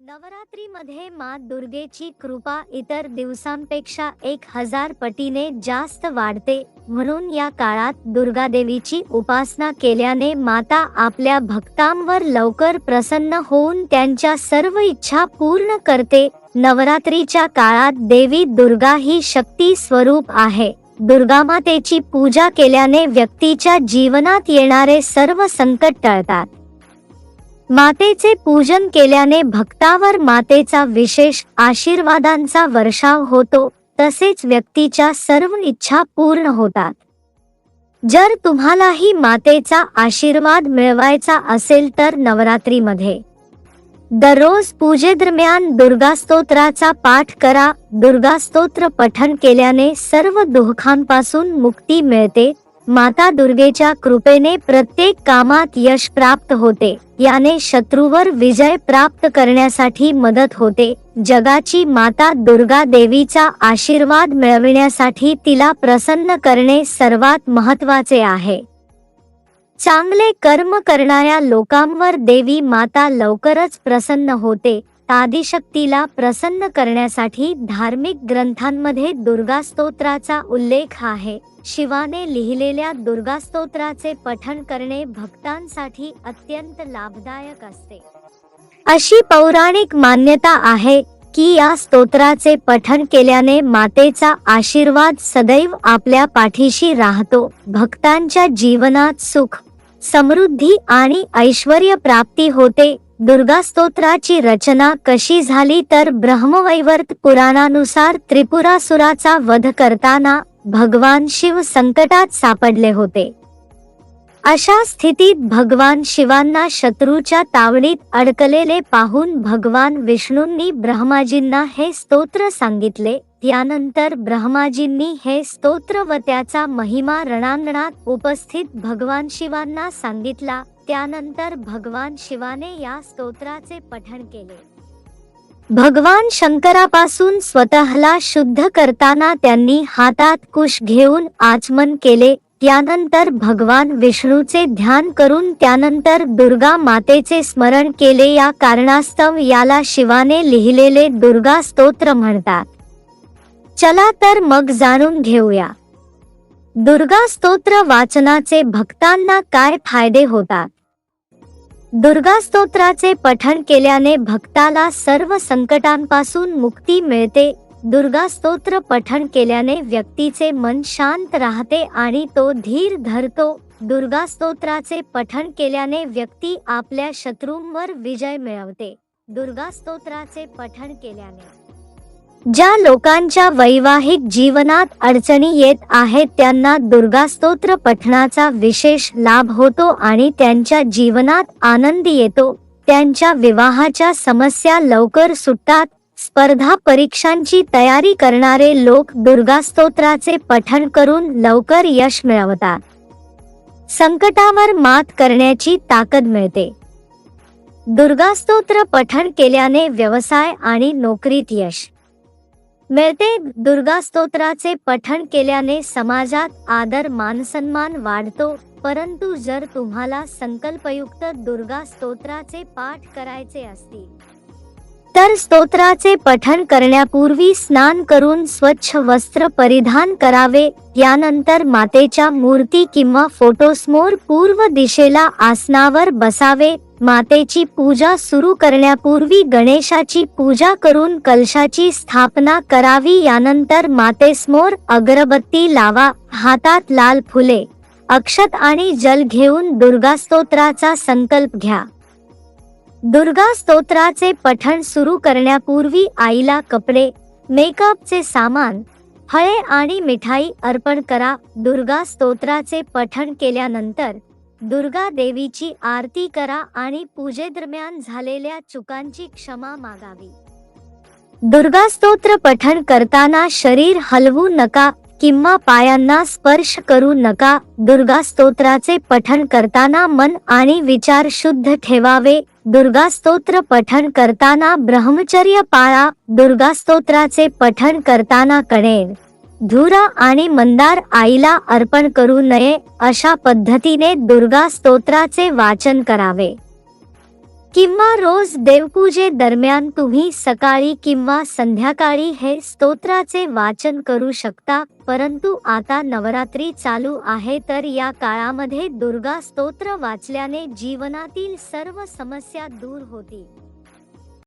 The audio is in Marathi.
नवरात्रीमध्ये मा दुर्गेची कृपा इतर दिवसांपेक्षा एक हजार पटीने जास्त वाढते. म्हणून या काळात दुर्गादेवीची उपासना केल्याने माता आपल्या भक्तांवर लवकर प्रसन्न होऊन त्यांच्या सर्व इच्छा पूर्ण करते. नवरात्रीच्या काळात देवी दुर्गा ही शक्ती स्वरूप आहे. दुर्गामातेची पूजा केल्याने व्यक्तीच्या जीवनात येणारे सर्व संकट टळतात. मातेचे पूजन केल्याने भक्तावर मातेचा विशेष आशीर्वादांचा वर्षाव होतो तसेच व्यक्तीच्या सर्व इच्छा पूर्ण होतात. जर तुम्हालाही मातेचा आशीर्वाद मिळवायचा असेल तर नवरात्रीमध्ये. दररोज पूजेदरम्यान दुर्गास्तोत्राचा पाठ करा दुर्गास्तोत्र पठन पठण केल्याने सर्व दुःखांपासून मुक्ती मिळते माता दुर्गेच्या कृपेने प्रत्येक कामात यश प्राप्त होते. याने शत्रूवर विजय प्राप्त करण्यासाठी मदत होते. जगाची माता दुर्गा देवीचा आशीर्वाद मिळविण्यासाठी तिला प्रसन्न करणे सर्वात महत्त्वाचे आहे. चांगले कर्म करणाऱ्या लोकांवर देवी माता लवकरच प्रसन्न होते. आदिशक्तीला प्रसन्न करण्यासाठी धार्मिक ग्रंथांमध्ये दुर्गास्तोत्राचा उल्लेख आहे. शिवाने लिहिलेल्या दुर्गास्तोत्राचे पठण करणे भक्तांसाठी अत्यंत लाभदायक असते. अशी पौराणिक मान्यता आहे की या स्तोत्राचे पठण केल्याने मातेचा आशीर्वाद सदैव आपल्या पाठीशी राहतो. भक्तांच्या जीवनात सुख समृद्धी आणि ऐश्वर्य प्राप्ती होते. दुर्गा स्तोत्राची रचना कशी झाली तर ब्रह्मवैवर्त पुराणानुसार त्रिपुरासुराचा वध करताना भगवान शिव संकटात सापडले होते. अशा स्थितीत भगवान शिवांना शत्रूच्या तावडीत अडकलेले पाहून भगवान विष्णूंनी ब्रह्माजींना हे स्तोत्र सांगितले त्यानंतर ब्रह्माजींनी हे स्तोत्र व त्याचा महिमा रणांगणात उपस्थित भगवान शिवांना सांगितला त्यानंतर भगवान शिवाने या स्तोत्राचे पठण केले. भगवान शंकरापासून स्वतःला शुद्ध करताना त्यांनी हातात कुश घेऊन आचमन केले त्यानंतर भगवान विष्णूचे ध्यान करून त्यानंतर दुर्गा मातेचे स्मरण केले या कारणास्तव याला शिवाने लिहिलेले दुर्गा स्तोत्र म्हणतात. चला तर मग जाणून घेऊया. दुर्गा स्तोत्र वाचनाचे भक्तांना काय फायदे होतात? दुर्गा स्तोत्राचे पठण केल्याने भक्ताला सर्व संकटांपासून मुक्ती मिळते. दुर्गा स्तोत्र पठण केल्याने व्यक्तीचे मन शांत राहते आणि तो धीर धरतो. दुर्गा स्तोत्राचे पठण केल्याने व्यक्ती आपल्या शत्रूंवर विजय मिळवते. दुर्गा स्तोत्राचे पठण केल्याने ज्या लोकांच्या वैवाहिक जीवनात अडचणी येत आहेत त्यांना दुर्गास्तोत्र पठणाचा विशेष लाभ होतो आणि त्यांच्या जीवनात आनंद येतो. त्यांच्या विवाहाच्या समस्या लवकर सुटतात. स्पर्धा परीक्षांची तयारी करणारे लोक दुर्गास्तोत्राचे पठण करून लवकर यश मिळवतात. संकटावर मात करण्याची ताकद मिळते. दुर्गास्तोत्र पठण केल्याने व्यवसाय आणि नोकरीत यश. मिळते. दुर्गा स्तोत्राचे पठण केल्याने समाजात आदर मानसन्मान वाढतो. परंतु जर तुम्हाला संकल्पयुक्त दुर्गा स्तोत्राचे पाठ करायचे असतील तर स्तोत्राचे पठण करण्यापूर्वी स्नान करून स्वच्छ वस्त्र परिधान करावे. यानंतर मातेच्या मूर्ती किंवा फोटोसमोर पूर्व दिशेला आसनावर बसावे. मातेची पूजा सुरू करण्यापूर्वी गणेशाची पूजा करून कलशाची स्थापना करावी यानंतर मातेसमोर अगरबत्ती लावा हातात लाल फुले अक्षत आणि जल घेऊन दुर्गा स्तोत्राचा संकल्प घ्या. दुर्गा स्तोत्राचे पठण सुरू करण्यापूर्वी आईला कपडे मेकअपचे सामान फळे आणि मिठाई अर्पण करा. दुर्गा स्तोत्राचे पठण केल्यानंतर दुर्गा देवीची आरती करा आणि पूजेदरम्यान झालेल्या चुकांची क्षमा मागावी. दुर्गा स्तोत्र पठण करताना शरीर हलवू नका किंवा पायांना स्पर्श करू नका. दुर्गा स्तोत्राचे पठण करताना मन आणि विचार शुद्ध ठेवावे. दुर्गा स्तोत्र पठण करताना ब्रह्मचर्य पाळा. दुर्गा स्तोत्राचे पठण करताना कणेर. धुर आणि मंदार आईला अर्पण करू नये अशा पद्धतीने दुर्गा स्तोत्राचे वाचन करावे. किंवा रोज देवपूजे दरम्यान तुम्ही सकाळी किंवा संध्याकाळी हे स्तोत्राचे वाचन करू शकता परंतु आता नवरात्री चालू आहे तर या काळामध्ये दुर्गा स्तोत्र वाचल्याने जीवनातील सर्व समस्या दूर होतील.